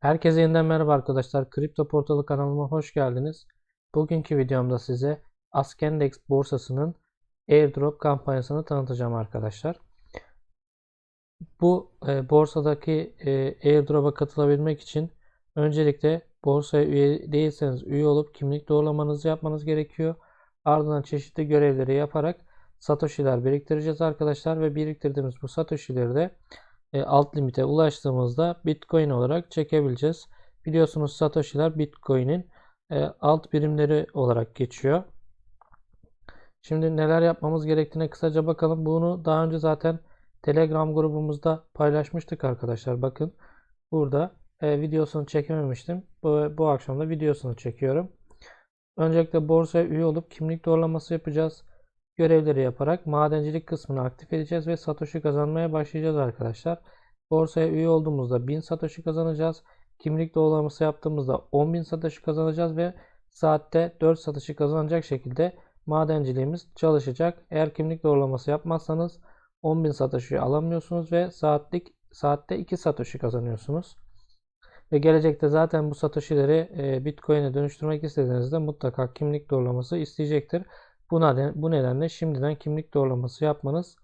Herkese yeniden merhaba arkadaşlar. Kripto Portalı kanalıma hoş geldiniz. Bugünkü videomda size Askendex borsasının airdrop kampanyasını tanıtacağım arkadaşlar. Bu e, borsadaki e, airdrop'a katılabilmek için öncelikle borsaya üye değilseniz üye olup kimlik doğrulamanızı yapmanız gerekiyor. Ardından çeşitli görevleri yaparak Satoshi'ler biriktireceğiz arkadaşlar ve biriktirdiğimiz bu Satoshi'leri de e, alt limite ulaştığımızda Bitcoin olarak çekebileceğiz. Biliyorsunuz Satoshi'ler Bitcoin'in e, alt birimleri olarak geçiyor. Şimdi neler yapmamız gerektiğine kısaca bakalım. Bunu daha önce zaten Telegram grubumuzda paylaşmıştık arkadaşlar. Bakın burada e, videosunu çekememiştim. Bu, bu akşam da videosunu çekiyorum. Öncelikle borsaya üye olup kimlik doğrulaması yapacağız görevleri yaparak madencilik kısmını aktif edeceğiz ve Satoshi kazanmaya başlayacağız arkadaşlar. Borsaya üye olduğumuzda 1000 Satoshi kazanacağız. Kimlik doğrulaması yaptığımızda 10.000 Satoshi kazanacağız ve saatte 4 Satoshi kazanacak şekilde madenciliğimiz çalışacak. Eğer kimlik doğrulaması yapmazsanız 10.000 Satoshi alamıyorsunuz ve saatlik saatte 2 Satoshi kazanıyorsunuz. Ve gelecekte zaten bu Satoshi'leri e, Bitcoin'e dönüştürmek istediğinizde mutlaka kimlik doğrulaması isteyecektir. Bu, neden, bu nedenle şimdiden kimlik doğrulaması yapmanız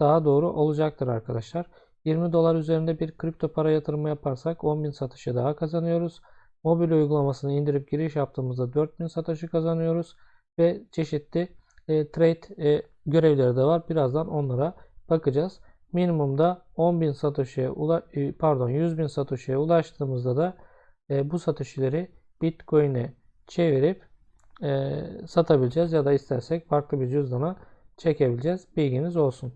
daha doğru olacaktır arkadaşlar. 20 dolar üzerinde bir kripto para yatırımı yaparsak 10.000 satışı daha kazanıyoruz. Mobil uygulamasını indirip giriş yaptığımızda 4000 satışı kazanıyoruz. Ve çeşitli e, trade e, görevleri de var. Birazdan onlara bakacağız. Minimumda 10.000 satoshi'ye e, pardon 100.000 satoshi'ye ulaştığımızda da e, bu satoshi'leri Bitcoin'e çevirip e, satabileceğiz ya da istersek farklı bir cüzdana çekebileceğiz. Bilginiz olsun.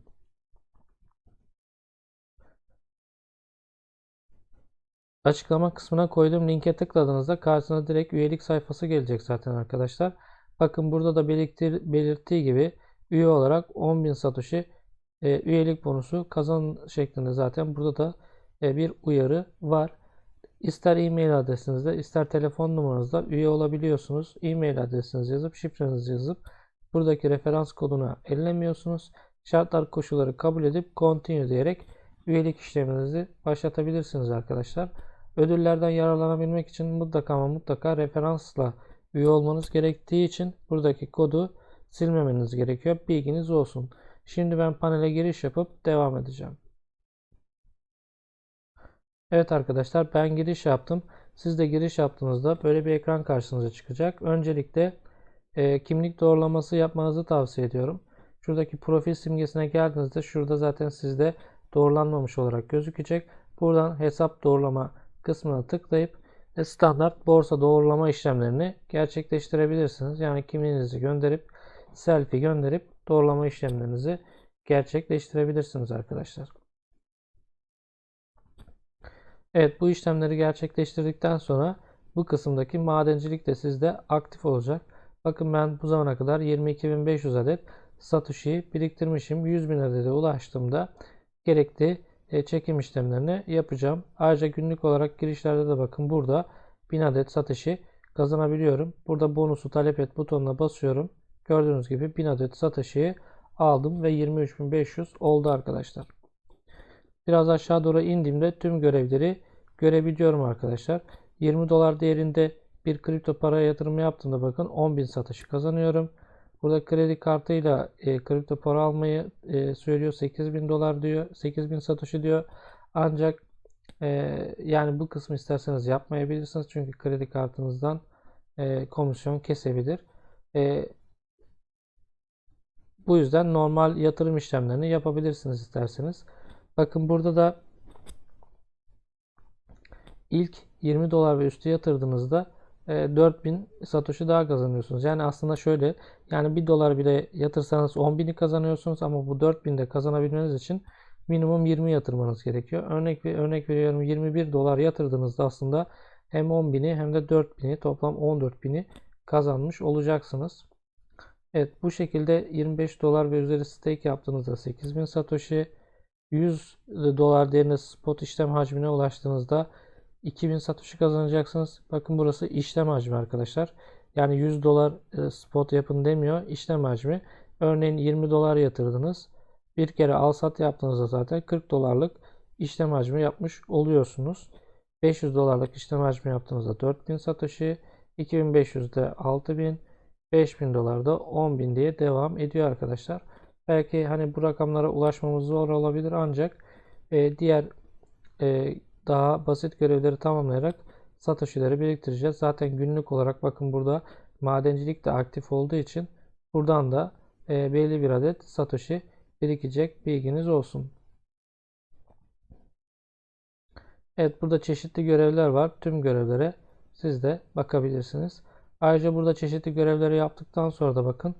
Açıklama kısmına koyduğum linke tıkladığınızda karşınıza direkt üyelik sayfası gelecek zaten arkadaşlar. Bakın burada da belirtir, belirttiği gibi üye olarak 10.000 Satoshi e, üyelik bonusu kazan şeklinde zaten burada da e, bir uyarı var. İster e-mail adresinizde ister telefon numaranızda üye olabiliyorsunuz. E-mail adresinizi yazıp şifrenizi yazıp buradaki referans koduna ellemiyorsunuz. Şartlar koşulları kabul edip continue diyerek üyelik işleminizi başlatabilirsiniz arkadaşlar. Ödüllerden yararlanabilmek için mutlaka ama mutlaka referansla üye olmanız gerektiği için buradaki kodu silmemeniz gerekiyor. Bilginiz olsun. Şimdi ben panele giriş yapıp devam edeceğim. Evet arkadaşlar ben giriş yaptım. Siz de giriş yaptığınızda böyle bir ekran karşınıza çıkacak. Öncelikle e, kimlik doğrulaması yapmanızı tavsiye ediyorum. Şuradaki profil simgesine geldiğinizde şurada zaten sizde doğrulanmamış olarak gözükecek. Buradan hesap doğrulama kısmına tıklayıp e, standart borsa doğrulama işlemlerini gerçekleştirebilirsiniz. Yani kimliğinizi gönderip selfie gönderip doğrulama işlemlerinizi gerçekleştirebilirsiniz arkadaşlar. Evet bu işlemleri gerçekleştirdikten sonra bu kısımdaki madencilik de sizde aktif olacak. Bakın ben bu zamana kadar 22.500 adet Satoshi biriktirmişim. 100.000 adete ulaştığımda gerekli e, çekim işlemlerini yapacağım. Ayrıca günlük olarak girişlerde de bakın burada 1000 adet Satoshi kazanabiliyorum. Burada bonusu talep et butonuna basıyorum. Gördüğünüz gibi 1000 adet Satoshi'yi aldım ve 23.500 oldu arkadaşlar. Biraz aşağı doğru indiğimde tüm görevleri görebiliyorum arkadaşlar. 20 dolar değerinde bir kripto para yatırımı yaptığımda bakın 10.000 satışı kazanıyorum. Burada kredi kartıyla e, kripto para almayı e, söylüyor. 8000 dolar diyor. 8000 satışı diyor. Ancak e, yani bu kısmı isterseniz yapmayabilirsiniz. Çünkü kredi kartınızdan e, komisyon kesebilir. E, bu yüzden normal yatırım işlemlerini yapabilirsiniz isterseniz. Bakın burada da ilk 20 dolar ve üstü yatırdığınızda 4000 e, satoshi daha kazanıyorsunuz. Yani aslında şöyle yani 1 dolar bile yatırsanız 10.000'i kazanıyorsunuz ama bu 4000'de kazanabilmeniz için minimum 20 yatırmanız gerekiyor. Örnek örnek veriyorum 21 dolar yatırdığınızda aslında hem 10.000'i hem de 4.000'i toplam 14.000'i kazanmış olacaksınız. Evet bu şekilde 25 dolar ve üzeri stake yaptığınızda 8000 satoshi 100 dolar değerinde spot işlem hacmine ulaştığınızda 2000 satoshi kazanacaksınız. Bakın burası işlem hacmi arkadaşlar. Yani 100 dolar e, spot yapın demiyor. İşlem hacmi. Örneğin 20 dolar yatırdınız. Bir kere al sat yaptığınızda zaten 40 dolarlık işlem hacmi yapmış oluyorsunuz. 500 dolarlık işlem hacmi yaptığınızda 4000 Satoshi, 2500'de 6000, 5000 dolarda 10.000 diye devam ediyor arkadaşlar. Belki hani bu rakamlara ulaşmamız zor olabilir ancak e, diğer e, daha basit görevleri tamamlayarak Satoshi'leri biriktireceğiz. Zaten günlük olarak bakın burada madencilik de aktif olduğu için buradan da e, belli bir adet Satoshi birikecek bilginiz olsun. Evet burada çeşitli görevler var. Tüm görevlere siz de bakabilirsiniz. Ayrıca burada çeşitli görevleri yaptıktan sonra da bakın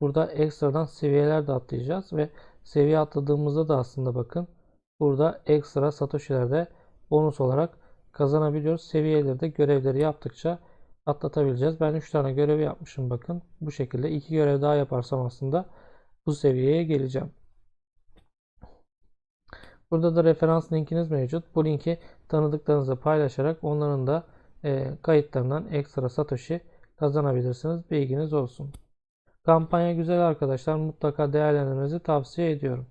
burada ekstradan seviyeler de atlayacağız ve seviye atladığımızda da aslında bakın burada ekstra Satoshi'ler de bonus olarak kazanabiliyoruz. Seviyeleri de görevleri yaptıkça atlatabileceğiz. Ben 3 tane görevi yapmışım bakın. Bu şekilde 2 görev daha yaparsam aslında bu seviyeye geleceğim. Burada da referans linkiniz mevcut. Bu linki tanıdıklarınızla paylaşarak onların da e, kayıtlarından ekstra Satoshi kazanabilirsiniz. Bilginiz olsun. Kampanya güzel arkadaşlar. Mutlaka değerlendirmenizi tavsiye ediyorum.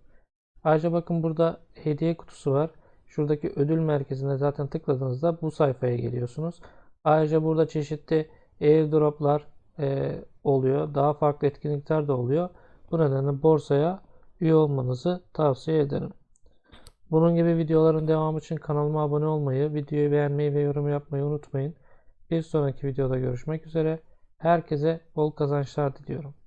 Ayrıca bakın burada hediye kutusu var. Şuradaki ödül merkezine zaten tıkladığınızda bu sayfaya geliyorsunuz. Ayrıca burada çeşitli airdroplar e, oluyor. Daha farklı etkinlikler de oluyor. Bu nedenle borsaya üye olmanızı tavsiye ederim. Bunun gibi videoların devamı için kanalıma abone olmayı, videoyu beğenmeyi ve yorum yapmayı unutmayın. Bir sonraki videoda görüşmek üzere. Herkese bol kazançlar diliyorum.